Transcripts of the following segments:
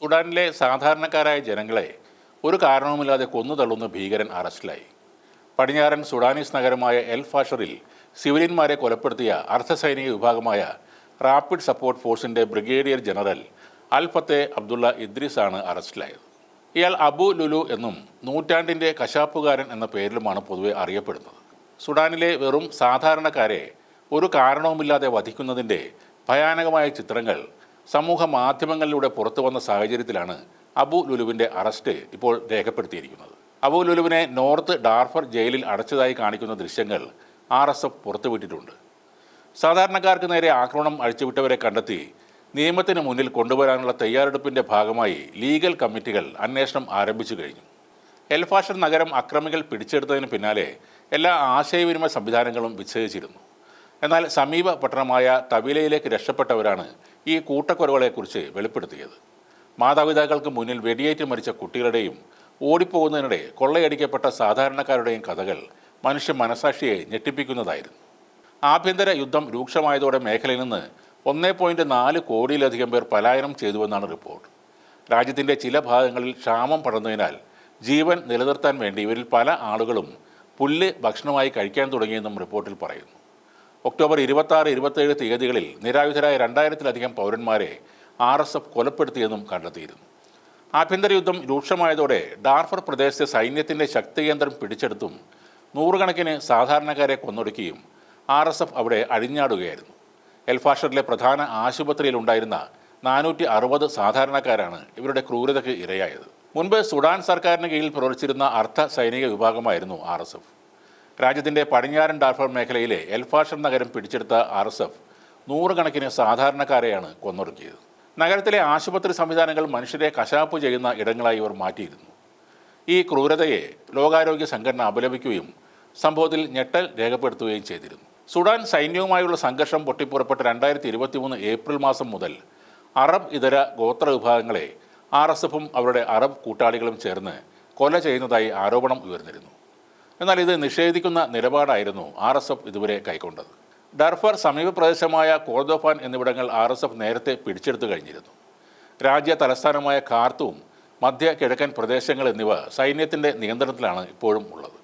സുഡാനിലെ സാധാരണക്കാരായ ജനങ്ങളെ ഒരു കാരണവുമില്ലാതെ കൊന്നു തള്ളുന്ന ഭീകരൻ അറസ്റ്റിലായി. പടിഞ്ഞാറൻ സുഡാനീസ് നഗരമായ എൽ ഫാഷറിൽ സിവിലിയന്മാരെ കൊലപ്പെടുത്തിയ അർദ്ധസൈനിക വിഭാഗമായ റാപ്പിഡ് സപ്പോർട്ട് ഫോഴ്സിന്റെ brigadier general Alfateh Abdullah Idris ആണ് അറസ്റ്റിലായത്. ഇയാൾ അബു ലുലു എന്നും നൂറ്റാണ്ടിന്റെ കശാപ്പുകാരൻ എന്ന പേരിലുമാണ് പൊതുവെ അറിയപ്പെടുന്നത്. സുഡാനിലെ വെറും സാധാരണക്കാരെ ഒരു കാരണവുമില്ലാതെ വധിക്കുന്നതിന്റെ ഭയാനകമായ ചിത്രങ്ങൾ സമൂഹ മാധ്യമങ്ങളിലൂടെ പുറത്തു വന്ന സാഹചര്യത്തിലാണ് അബു ലുലുവിന്റെ അറസ്റ്റ് ഇപ്പോൾ രേഖപ്പെടുത്തിയിരിക്കുന്നത്. അബു ലുലുവിനെ നോർത്ത് ഡാർഫർ ജയിലിൽ അടച്ചതായി കാണിക്കുന്ന ദൃശ്യങ്ങൾ ആർ എസ് എഫ് പുറത്തുവിട്ടിട്ടുണ്ട്. സാധാരണക്കാർക്ക് നേരെ ആക്രമണം അഴിച്ചുവിട്ടവരെ കണ്ടെത്തി നിയമത്തിന് മുന്നിൽ കൊണ്ടുവരാനുള്ള തയ്യാറെടുപ്പിന്റെ ഭാഗമായി ലീഗൽ കമ്മിറ്റികൾ അന്വേഷണം ആരംഭിച്ചു കഴിഞ്ഞു. എൽഫാഷർ നഗരം അക്രമികൾ പിടിച്ചെടുത്തതിന് പിന്നാലെ എല്ലാ ആശയവിനിമയ സംവിധാനങ്ങളും വിച്ഛേദിച്ചിരുന്നു. എന്നാൽ സമീപ പട്ടണമായ തവിലയിലേക്ക് രക്ഷപ്പെട്ടവരാണ് ഈ കൂട്ടക്കൊലകളെക്കുറിച്ച് വെളിപ്പെടുത്തിയത്. മാതാപിതാക്കൾക്ക് മുന്നിൽ വെടിയേറ്റ് മരിച്ച കുട്ടികളുടെയും ഓടിപ്പോകുന്നതിനിടെ കൊള്ളയടിക്കപ്പെട്ട സാധാരണക്കാരുടെയും കഥകൾ മനുഷ്യ മനസാക്ഷിയെ ഞെട്ടിപ്പിക്കുന്നതായിരുന്നു. ആഭ്യന്തര യുദ്ധം രൂക്ഷമായതോടെ മേഖലയിൽ നിന്ന് ഒന്നേ പോയിന്റ് നാല് കോടിയിലധികം പേർ പലായനം ചെയ്തുവെന്നാണ് റിപ്പോർട്ട്. രാജ്യത്തിന്റെ ചില ഭാഗങ്ങളിൽ ക്ഷാമം പടർന്നതിനാൽ ജീവൻ നിലനിർത്താൻ വേണ്ടി ഇവരിൽ പല ആളുകളും പുല്ല് ഭക്ഷണമായി കഴിക്കാൻ തുടങ്ങിയെന്നും റിപ്പോർട്ടിൽ പറയുന്നു. ഒക്ടോബർ ഇരുപത്തി ഇരുപത്തേഴ് തീയതികളിൽ നിരായുധരായ രണ്ടായിരത്തിലധികം പൗരന്മാരെ ആർ എസ് എഫ് കൊലപ്പെടുത്തിയെന്നും കണ്ടെത്തിയിരുന്നു. ആഭ്യന്തര യുദ്ധം രൂക്ഷമായതോടെ ഡാർഫർ പ്രദേശത്തെ സൈന്യത്തിന്റെ ശക്തി കേന്ദ്രം പിടിച്ചെടുത്തും നൂറുകണക്കിന് സാധാരണക്കാരെ കൊന്നൊടുക്കിയും ആർ എസ് എഫ് അവിടെ അഴിഞ്ഞാടുകയായിരുന്നു. എൽഫാഷറിലെ പ്രധാന ആശുപത്രിയിലുണ്ടായിരുന്ന നാനൂറ്റി അറുപത് സാധാരണക്കാരാണ് ഇവരുടെ ക്രൂരതയ്ക്ക് ഇരയായത്. മുൻപ് സുഡാൻ സർക്കാരിന് കീഴിൽ പ്രവർത്തിച്ചിരുന്ന അർദ്ധ സൈനിക വിഭാഗമായിരുന്നു ആർ എസ് എഫ്. രാജ്യത്തിന്റെ പടിഞ്ഞാറൻ ഡാർഫർ മേഖലയിലെ എൽഫാഷർ നഗരം പിടിച്ചെടുത്ത ആർ എസ് എഫ് നൂറുകണക്കിന് സാധാരണക്കാരെയാണ് കൊന്നൊടുക്കിയത്. നഗരത്തിലെ ആശുപത്രി സംവിധാനങ്ങൾ മനുഷ്യരെ കശാപ്പ് ചെയ്യുന്ന ഇടങ്ങളായി ഇവർ മാറ്റിയിരുന്നു. ഈ ക്രൂരതയെ ലോകാരോഗ്യ സംഘടന അപലപിക്കുകയും സംഭവത്തിൽ ഞെട്ടൽ രേഖപ്പെടുത്തുകയും ചെയ്തിരുന്നു. സുഡാൻ സൈന്യവുമായുള്ള സംഘർഷം പൊട്ടിപ്പുറപ്പെട്ട രണ്ടായിരത്തി ഇരുപത്തി മൂന്ന് ഏപ്രിൽ മാസം മുതൽ അറബ് ഇതര ഗോത്ര വിഭാഗങ്ങളെ ആർ എസ് എഫും അവരുടെ അറബ് കൂട്ടാളികളും ചേർന്ന് കൊല ചെയ്യുന്നതായി ആരോപണം ഉയർന്നിരുന്നു. എന്നാൽ ഇത് നിഷേധിക്കുന്ന നിലപാടായിരുന്നു ആർ എസ് എഫ് ഇതുവരെ കൈക്കൊണ്ടത്. ഡർഫർ സമീപ പ്രദേശമായ കോർദോഫാൻ എന്നിവിടങ്ങൾ ആർ എസ് എഫ് നേരത്തെ പിടിച്ചെടുത്തു കഴിഞ്ഞിരുന്നു. രാജ്യ തലസ്ഥാനമായ ഖാർത്തൂം മധ്യ കിഴക്കൻ പ്രദേശങ്ങൾ എന്നിവ സൈന്യത്തിന്റെ നിയന്ത്രണത്തിലാണ് ഇപ്പോഴും ഉള്ളത്.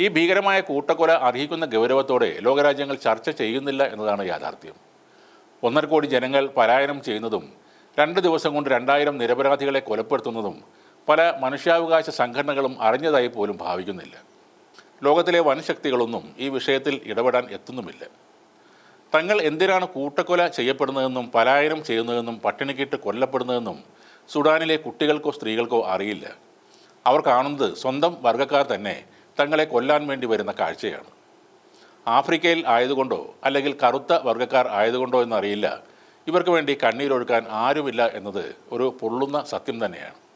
ഈ ഭീകരമായ കൂട്ടക്കൊല അർഹിക്കുന്ന ഗൗരവത്തോടെ ലോകരാജ്യങ്ങൾ ചർച്ച ചെയ്യുന്നില്ല എന്നതാണ് യാഥാർത്ഥ്യം. ഒന്നര കോടി ജനങ്ങൾ പലായനം ചെയ്യുന്നതും രണ്ട് ദിവസം കൊണ്ട് രണ്ടായിരം നിരപരാധികളെ കൊലപ്പെടുത്തുന്നതും പല മനുഷ്യാവകാശ സംഘടനകളും അറിഞ്ഞതായി പോലും ഭാവിക്കുന്നില്ല. ലോകത്തിലെ വൻശക്തികളൊന്നും ഈ വിഷയത്തിൽ ഇടപെടാൻ എത്തുന്നുമില്ല. തങ്ങൾ എന്തിനാണ് കൂട്ടക്കൊല ചെയ്യപ്പെടുന്നതെന്നും പലായനം ചെയ്യുന്നതെന്നും പട്ടിണിക്കിട്ട് കൊല്ലപ്പെടുന്നതെന്നും സുഡാനിലെ കുട്ടികൾക്കോ സ്ത്രീകൾക്കോ അറിയില്ല. അവർ കാണുന്നത് സ്വന്തം വർഗക്കാർ തന്നെ തങ്ങളെ കൊല്ലാൻ വേണ്ടി വരുന്ന കാഴ്ചയാണ്. ആഫ്രിക്കയിൽ ആയതുകൊണ്ടോ അല്ലെങ്കിൽ കറുത്ത വർഗക്കാർ ആയതുകൊണ്ടോ എന്നറിയില്ല. ഇവർക്ക് വേണ്ടി കണ്ണീരൊഴുക്കാൻ ആരുമില്ല എന്നത് ഒരു പൊള്ളുന്ന സത്യം തന്നെയാണ്.